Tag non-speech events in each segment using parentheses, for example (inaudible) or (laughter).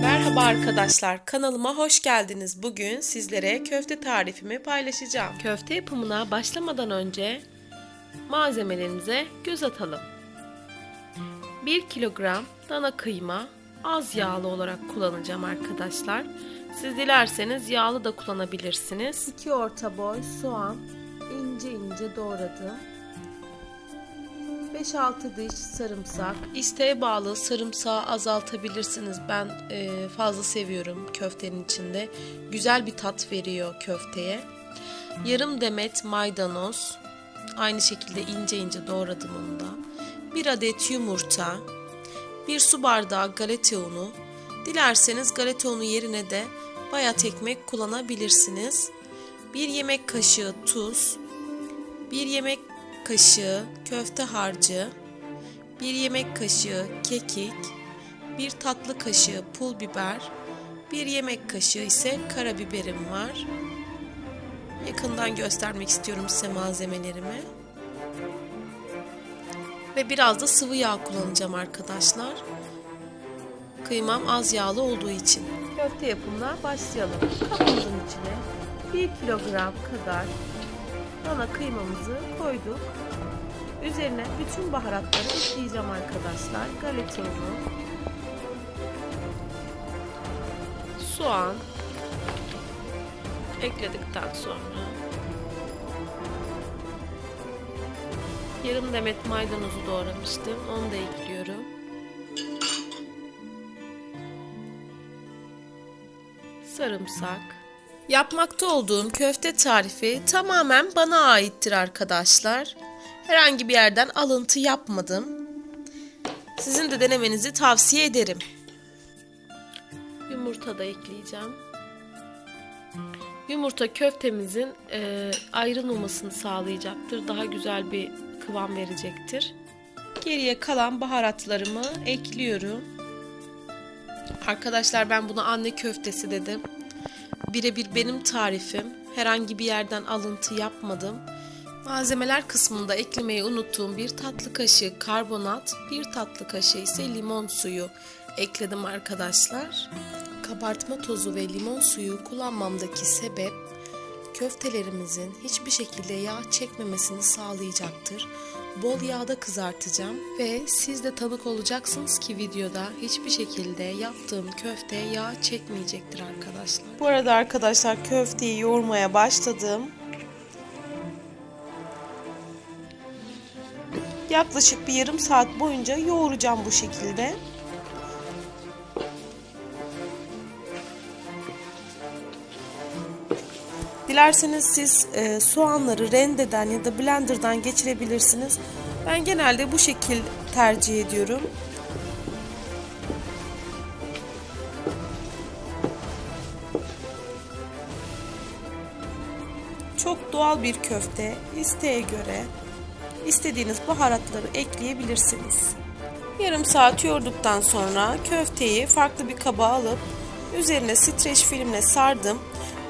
Merhaba arkadaşlar, kanalıma hoş geldiniz. Bugün sizlere köfte tarifimi paylaşacağım. Köfte yapımına başlamadan önce malzemelerimize göz atalım. 1 kilogram dana kıyma az yağlı olarak kullanacağım arkadaşlar. Siz dilerseniz yağlı da kullanabilirsiniz. 2 orta boy soğan ince ince doğradım. 5-6 diş sarımsak. İsteğe bağlı sarımsağı azaltabilirsiniz. Ben e, fazla seviyorum köftenin içinde. Güzel bir tat veriyor köfteye. Yarım demet maydanoz. Aynı şekilde ince ince doğradım onu da. Bir adet yumurta. Bir su bardağı galeta unu. Dilerseniz galeta unu yerine de bayat ekmek kullanabilirsiniz. Bir yemek kaşığı tuz. Bir yemek kaşığı köfte harcı, 1 yemek kaşığı kekik, 1 tatlı kaşığı pul biber, 1 yemek kaşığı ise karabiberim var. Yakından göstermek istiyorum size malzemelerimi. Ve biraz da sıvı yağ kullanacağım arkadaşlar. Kıymam az yağlı olduğu için. Köfte yapımına başlayalım. Kabımızın içine 1 kilogram kadar dana kıymamızı koyduk. Üzerine bütün baharatları ekleyeceğim arkadaşlar. Galeta soğan ekledikten sonra yarım demet maydanozu doğramıştım. Onu da ekliyorum. Sarımsak, Yapmakta olduğum köfte tarifi tamamen bana aittir arkadaşlar. Herhangi bir yerden alıntı yapmadım. Sizin de denemenizi tavsiye ederim. Yumurta da ekleyeceğim. Yumurta köftemizin e, ayrılmamasını sağlayacaktır. Daha güzel bir kıvam verecektir. Geriye kalan baharatlarımı ekliyorum. Arkadaşlar ben buna anne köftesi dedim birebir benim tarifim. Herhangi bir yerden alıntı yapmadım. Malzemeler kısmında eklemeyi unuttuğum bir tatlı kaşığı karbonat, bir tatlı kaşığı ise limon suyu ekledim arkadaşlar. Kabartma tozu ve limon suyu kullanmamdaki sebep köftelerimizin hiçbir şekilde yağ çekmemesini sağlayacaktır. Bol yağda kızartacağım ve siz de tanık olacaksınız ki videoda hiçbir şekilde yaptığım köfte yağ çekmeyecektir arkadaşlar. Bu arada arkadaşlar köfteyi yoğurmaya başladım. Yaklaşık bir yarım saat boyunca yoğuracağım bu şekilde. Dilerseniz siz e, soğanları rendeden ya da blenderdan geçirebilirsiniz. Ben genelde bu şekil tercih ediyorum. Çok doğal bir köfte. İsteğe göre istediğiniz baharatları ekleyebilirsiniz. Yarım saat yoğurduktan sonra köfteyi farklı bir kaba alıp üzerine streç filmle sardım.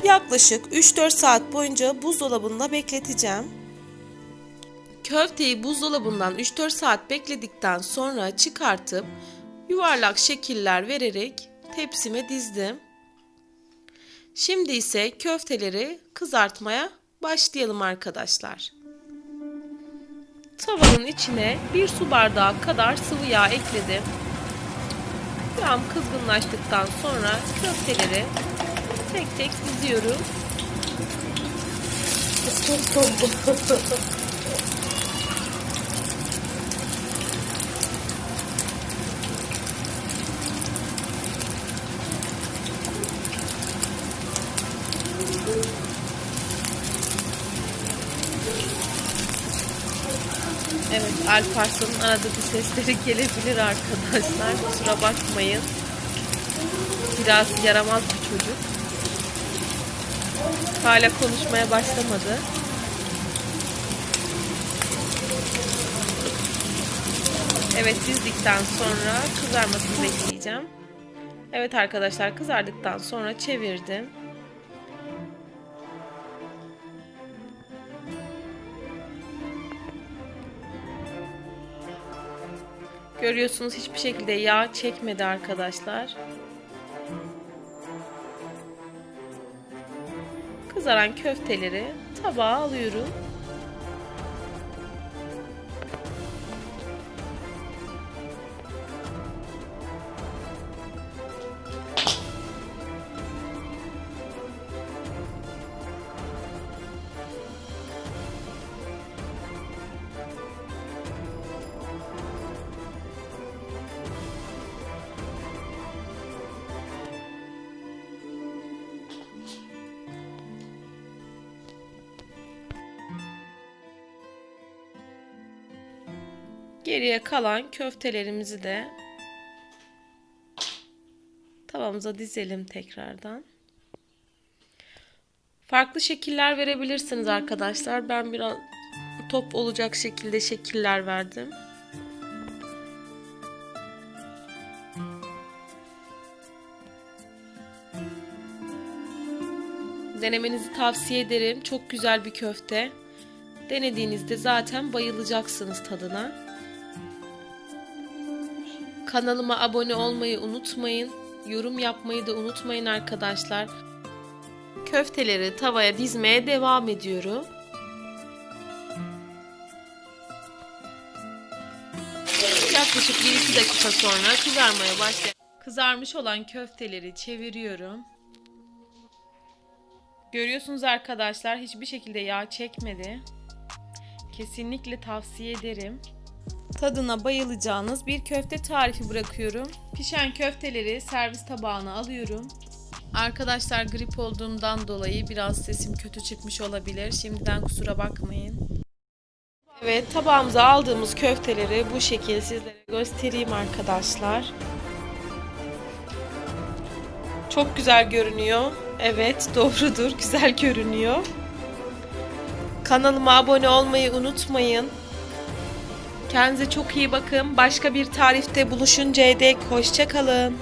Yaklaşık 3-4 saat boyunca buzdolabında bekleteceğim. Köfteyi buzdolabından 3-4 saat bekledikten sonra çıkartıp yuvarlak şekiller vererek tepsime dizdim. Şimdi ise köfteleri kızartmaya başlayalım arkadaşlar. Tavanın içine bir su bardağı kadar sıvı yağ ekledim. Yağım kızgınlaştıktan sonra köfteleri tek tek diziyorum. Evet Alparslan'ın arada sesleri gelebilir arkadaşlar. Kusura bakmayın. Biraz yaramaz bir çocuk. Hala konuşmaya başlamadı. Evet dizdikten sonra kızarmasını bekleyeceğim. Evet arkadaşlar kızardıktan sonra çevirdim. Görüyorsunuz hiçbir şekilde yağ çekmedi arkadaşlar. Kızaran köfteleri tabağa alıyorum. Geriye kalan köftelerimizi de tavamıza dizelim tekrardan. Farklı şekiller verebilirsiniz arkadaşlar. Ben biraz top olacak şekilde şekiller verdim. Denemenizi tavsiye ederim. Çok güzel bir köfte. Denediğinizde zaten bayılacaksınız tadına. Kanalıma abone olmayı unutmayın. Yorum yapmayı da unutmayın arkadaşlar. Köfteleri tavaya dizmeye devam ediyorum. Yaklaşık 1-2 dakika sonra kızarmaya başlayan kızarmış olan köfteleri çeviriyorum. Görüyorsunuz arkadaşlar hiçbir şekilde yağ çekmedi. Kesinlikle tavsiye ederim. Tadına bayılacağınız bir köfte tarifi bırakıyorum. Pişen köfteleri servis tabağına alıyorum. Arkadaşlar grip olduğumdan dolayı biraz sesim kötü çıkmış olabilir. Şimdiden kusura bakmayın. Evet tabağımıza aldığımız köfteleri bu şekilde sizlere göstereyim arkadaşlar. Çok güzel görünüyor. Evet (laughs) doğrudur güzel görünüyor. Kanalıma abone olmayı unutmayın. Kendinize çok iyi bakın. Başka bir tarifte buluşuncaya dek hoşçakalın.